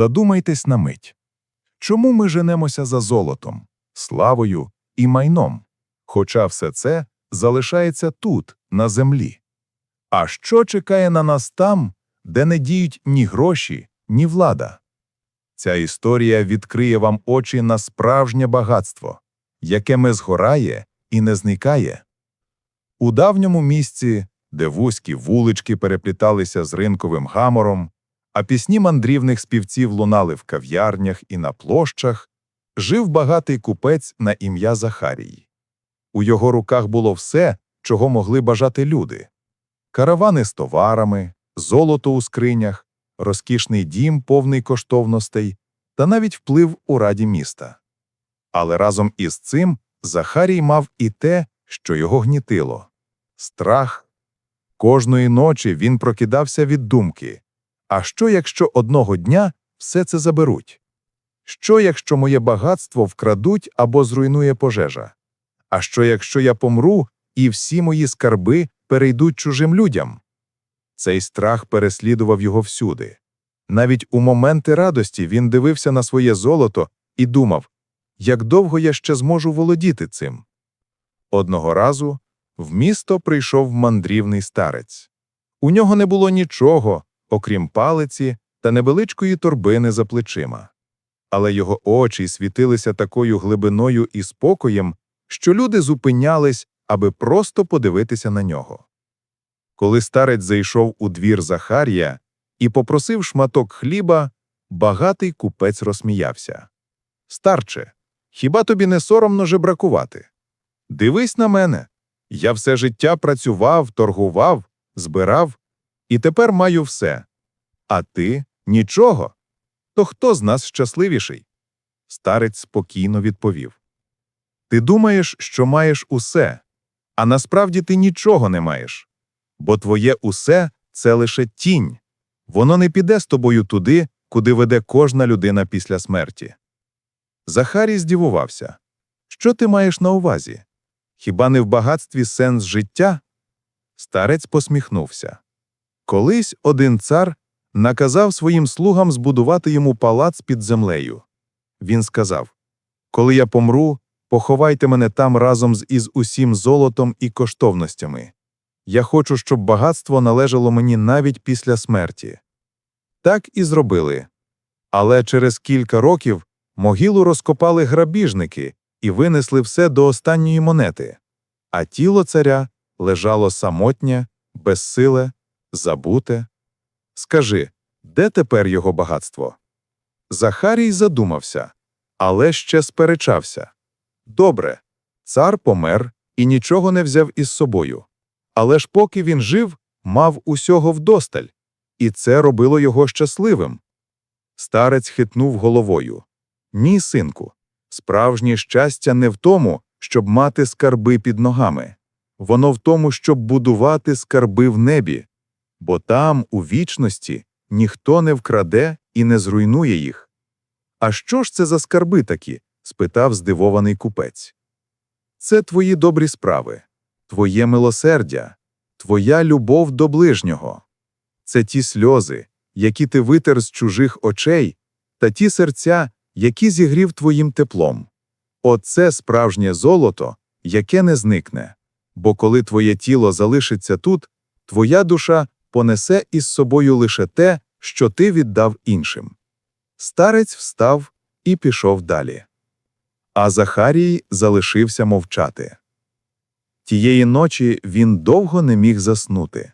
Задумайтесь на мить. Чому ми женемося за золотом, славою і майном, хоча все це залишається тут, на землі? А що чекає на нас там, де не діють ні гроші, ні влада? Ця історія відкриє вам очі на справжнє багатство, яке ми згорає і не зникає. У давньому місці, де вузькі вулички перепліталися з ринковим гамором, а пісні мандрівних співців лунали в кав'ярнях і на площах, жив багатий купець на ім'я Захарій. У його руках було все, чого могли бажати люди каравани з товарами, золото у скринях, розкішний дім, повний коштовностей, та навіть вплив у раді міста. Але разом із цим Захарій мав і те, що його гнітило страх. Кожної ночі він прокидався від думки а що, якщо одного дня все це заберуть? Що, якщо моє багатство вкрадуть або зруйнує пожежа? А що, якщо я помру, і всі мої скарби перейдуть чужим людям? Цей страх переслідував його всюди. Навіть у моменти радості він дивився на своє золото і думав, як довго я ще зможу володіти цим. Одного разу в місто прийшов мандрівний старець. У нього не було нічого, окрім палиці та невеличкої торбини за плечима. Але його очі світилися такою глибиною і спокоєм, що люди зупинялись, аби просто подивитися на нього. Коли старець зайшов у двір Захарія і попросив шматок хліба, багатий купець розсміявся. Старче, хіба тобі не соромно жебракувати? Дивись на мене. Я все життя працював, торгував, збирав, і тепер маю все. А ти нічого. То хто з нас щасливіший? Старець спокійно відповів. Ти думаєш, що маєш усе, а насправді ти нічого не маєш, бо твоє усе це лише тінь, воно не піде з тобою туди, куди веде кожна людина після смерті. Захарій здивувався. Що ти маєш на увазі? Хіба не в багатстві сенс життя? Старець посміхнувся. Колись один цар наказав своїм слугам збудувати йому палац під землею. Він сказав Коли я помру, поховайте мене там разом з із усім золотом і коштовностями. Я хочу, щоб багатство належало мені навіть після смерті. Так і зробили. Але через кілька років могилу розкопали грабіжники і винесли все до останньої монети, а тіло царя лежало самотнє, безсиле, забуте. Скажи, де тепер його багатство? Захарій задумався, але ще сперечався. Добре, цар помер і нічого не взяв із собою. Але ж поки він жив, мав усього вдосталь, і це робило його щасливим. Старець хитнув головою. Ні, синку, справжнє щастя не в тому, щоб мати скарби під ногами. Воно в тому, щоб будувати скарби в небі, бо там, у вічності, ніхто не вкраде і не зруйнує їх. А що ж це за скарби такі? спитав здивований купець. Це твої добрі справи, твоє милосердя, твоя любов до ближнього. Це ті сльози, які ти витер з чужих очей, та ті серця, які зігрів твоїм теплом. Оце справжнє золото, яке не зникне. Бо коли твоє тіло залишиться тут, твоя душа понесе із собою лише те, що ти віддав іншим. Старець встав і пішов далі. А Захарій залишився мовчати. Тієї ночі він довго не міг заснути.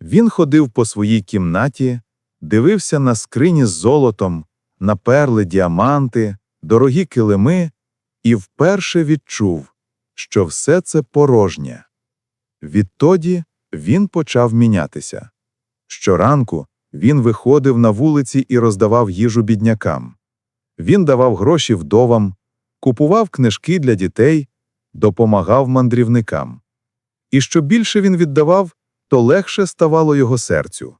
Він ходив по своїй кімнаті, дивився на скрині з золотом, на перли діаманти, дорогі килими і вперше відчув, що все це порожнє. Відтоді він почав мінятися. Щоранку він виходив на вулиці і роздавав їжу біднякам. Він давав гроші вдовам, купував книжки для дітей, допомагав мандрівникам. І що більше він віддавав, то легше ставало його серцю.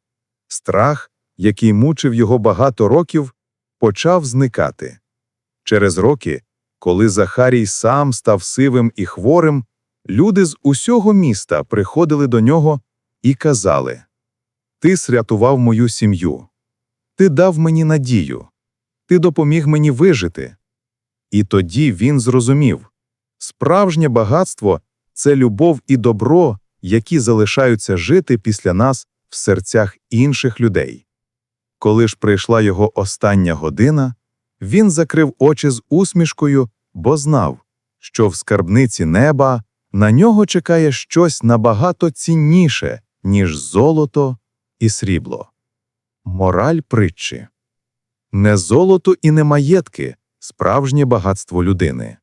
Страх, який мучив його багато років, почав зникати. Через роки, коли Захарій сам став сивим і хворим, люди з усього міста приходили до нього і казали Ти срятував мою сім'ю, ти дав мені надію, ти допоміг мені вижити. І тоді він зрозумів справжнє багатство це любов і добро, які залишаються жити після нас в серцях інших людей. Коли ж прийшла його остання година, він закрив очі з усмішкою, бо знав, що в скарбниці неба на нього чекає щось набагато цінніше, ніж золото і срібло. Мораль притчі не золото і не маєтки справжнє багатство людини.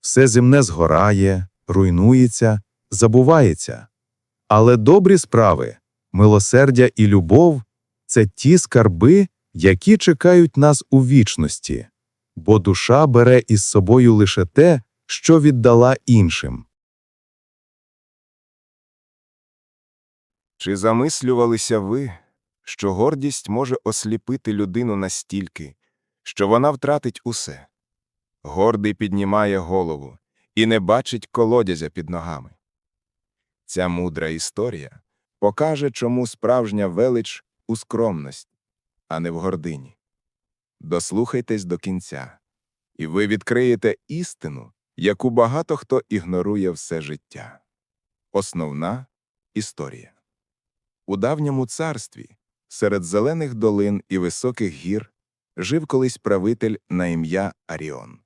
Все земне згорає, руйнується, забувається. Але добрі справи, милосердя і любов це ті скарби, які чекають нас у вічності, бо душа бере із собою лише те, що віддала іншим. Чи замислювалися ви, що гордість може осліпити людину настільки, що вона втратить усе? Гордий піднімає голову і не бачить колодязя під ногами. Ця мудра історія покаже, чому справжня велич у скромності, а не в гордині. Дослухайтесь до кінця, і ви відкриєте істину, яку багато хто ігнорує все життя. Основна історія. У давньому царстві, серед зелених долин і високих гір, жив колись правитель на ім'я Аріон.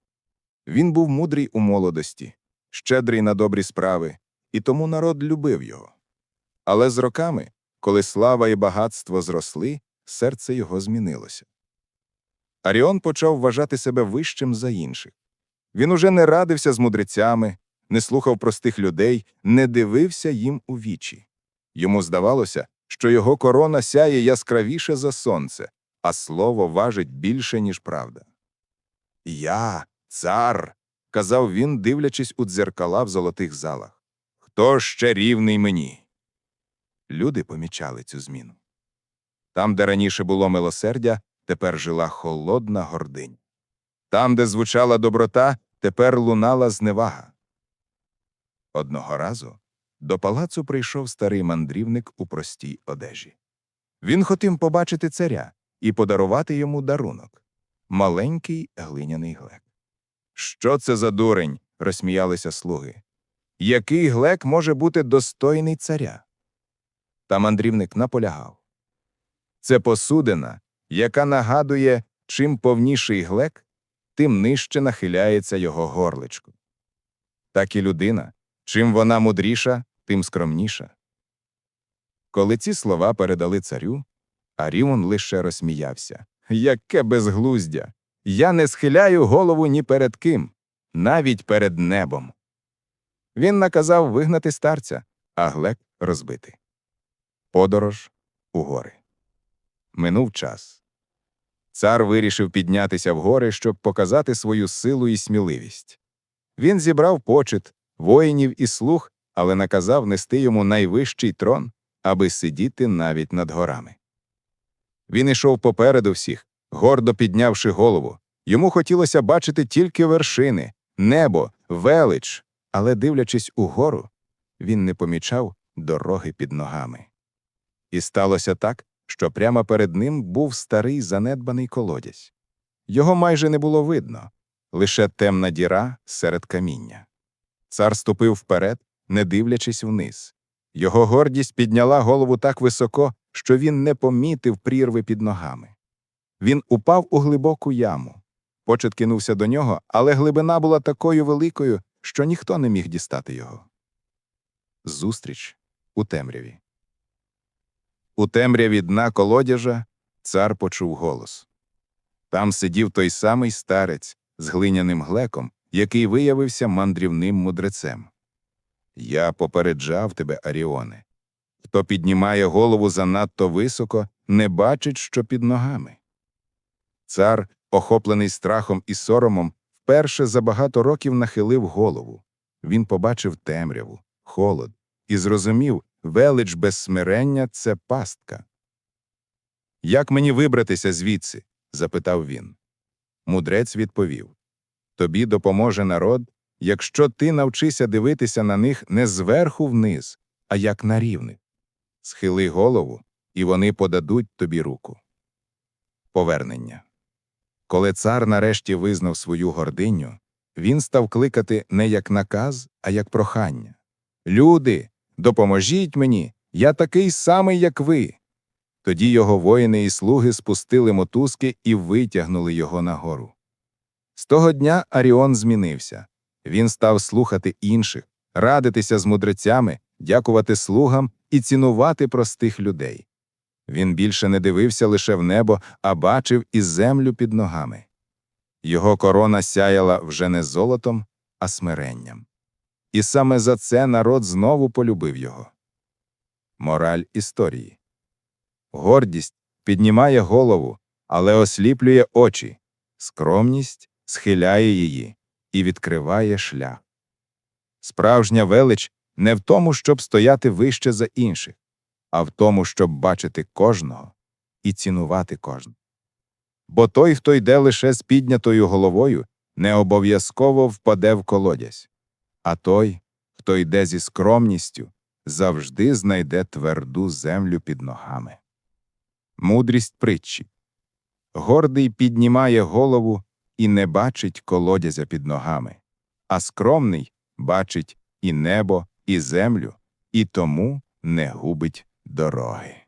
Він був мудрий у молодості, щедрий на добрі справи, і тому народ любив його. Але з роками, коли слава і багатство зросли, серце його змінилося. Аріон почав вважати себе вищим за інших. Він уже не радився з мудрецями, не слухав простих людей, не дивився їм у вічі. Йому здавалося, що його корона сяє яскравіше за сонце, а слово важить більше, ніж правда. Я, цар, казав він, дивлячись у дзеркала в золотих залах. Хто ще рівний мені? Люди помічали цю зміну. Там, де раніше було милосердя, тепер жила холодна гординь. Там, де звучала доброта, тепер лунала зневага. Одного разу до палацу прийшов старий мандрівник у простій одежі. Він хотів побачити царя і подарувати йому дарунок маленький глиняний глек. Що це за дурень? розсміялися слуги. Який глек може бути достойний царя? Та мандрівник наполягав. Це посудина, яка нагадує, чим повніший глек, тим нижче нахиляється його горличко. Так і людина, чим вона мудріша, тим скромніша. Коли ці слова передали царю, Аріон лише розсміявся. Яке безглуздя! Я не схиляю голову ні перед ким, навіть перед небом. Він наказав вигнати старця, а глек розбити. Подорож у гори. Минув час. Цар вирішив піднятися в гори, щоб показати свою силу і сміливість. Він зібрав почет, воїнів і слуг, але наказав нести йому найвищий трон, аби сидіти навіть над горами. Він ішов попереду всіх, гордо піднявши голову. Йому хотілося бачити тільки вершини, небо, велич, але, дивлячись угору, він не помічав дороги під ногами. І сталося так, що прямо перед ним був старий занедбаний колодязь. Його майже не було видно, лише темна діра серед каміння. Цар ступив вперед, не дивлячись вниз. Його гордість підняла голову так високо, що він не помітив прірви під ногами. Він упав у глибоку яму. Почет кинувся до нього, але глибина була такою великою, що ніхто не міг дістати його. Зустріч у темряві. У темряві дна колодяжа цар почув голос. Там сидів той самий старець з глиняним глеком, який виявився мандрівним мудрецем. Я попереджав тебе, Аріоне. Хто піднімає голову занадто високо, не бачить, що під ногами. Цар, охоплений страхом і соромом, вперше за багато років нахилив голову. Він побачив темряву, холод і зрозумів, велич без смирення це пастка. Як мені вибратися звідси? запитав він. Мудрець відповів Тобі допоможе народ, якщо ти навчися дивитися на них не зверху вниз, а як на рівних. Схили голову, і вони подадуть тобі руку. Повернення. Коли цар нарешті визнав свою гординю, він став кликати не як наказ, а як прохання. Люди, допоможіть мені, я такий самий, як ви. Тоді його воїни і слуги спустили мотузки і витягнули його нагору. З того дня Аріон змінився. Він став слухати інших, радитися з мудрецями, дякувати слугам і цінувати простих людей. Він більше не дивився лише в небо, а бачив і землю під ногами. Його корона сяяла вже не золотом, а смиренням. І саме за це народ знову полюбив його. Мораль історії Гордість піднімає голову, але осліплює очі, скромність схиляє її і відкриває шлях. Справжня велич не в тому, щоб стояти вище за інших, а в тому, щоб бачити кожного і цінувати кожного. Бо той, хто йде лише з піднятою головою, не обов'язково впаде в колодязь, а той, хто йде зі скромністю, завжди знайде тверду землю під ногами. Мудрість притчі Гордий піднімає голову і не бачить колодязя під ногами, а скромний бачить і небо, і землю, і тому не губить дороги.